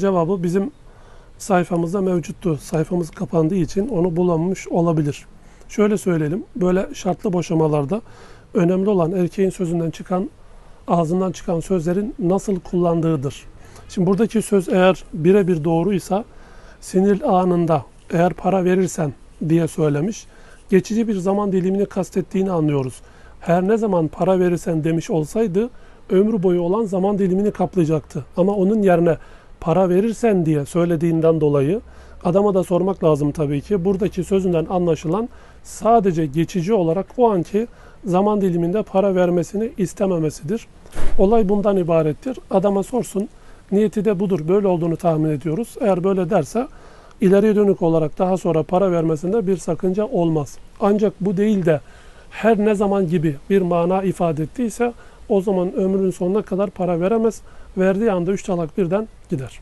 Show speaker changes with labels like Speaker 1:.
Speaker 1: Cevabı bizim sayfamızda mevcuttu. Sayfamız kapandığı için onu bulamamış olabilir. Şöyle söyleyelim. Böyle şartlı boşamalarda önemli olan erkeğin sözünden çıkan, ağzından çıkan sözlerin nasıl kullandığıdır. Şimdi buradaki söz eğer birebir doğruysa sinir anında eğer para verirsen diye söylemiş. Geçici bir zaman dilimini kastettiğini anlıyoruz. Her ne zaman para verirsen demiş olsaydı ömrü boyu olan zaman dilimini kaplayacaktı. Ama onun yerine para verirsen diye söylediğinden dolayı adama da sormak lazım tabii ki. Buradaki sözünden anlaşılan sadece geçici olarak o anki zaman diliminde para vermesini istememesidir. Olay bundan ibarettir. Adama sorsun. Niyeti de budur. Böyle olduğunu tahmin ediyoruz. Eğer böyle derse ileriye dönük olarak daha sonra para vermesinde bir sakınca olmaz. Ancak bu değil de her ne zaman gibi bir mana ifade ettiyse o zaman ömrünün sonuna kadar para veremez. Verdiği anda üç talak birden gider.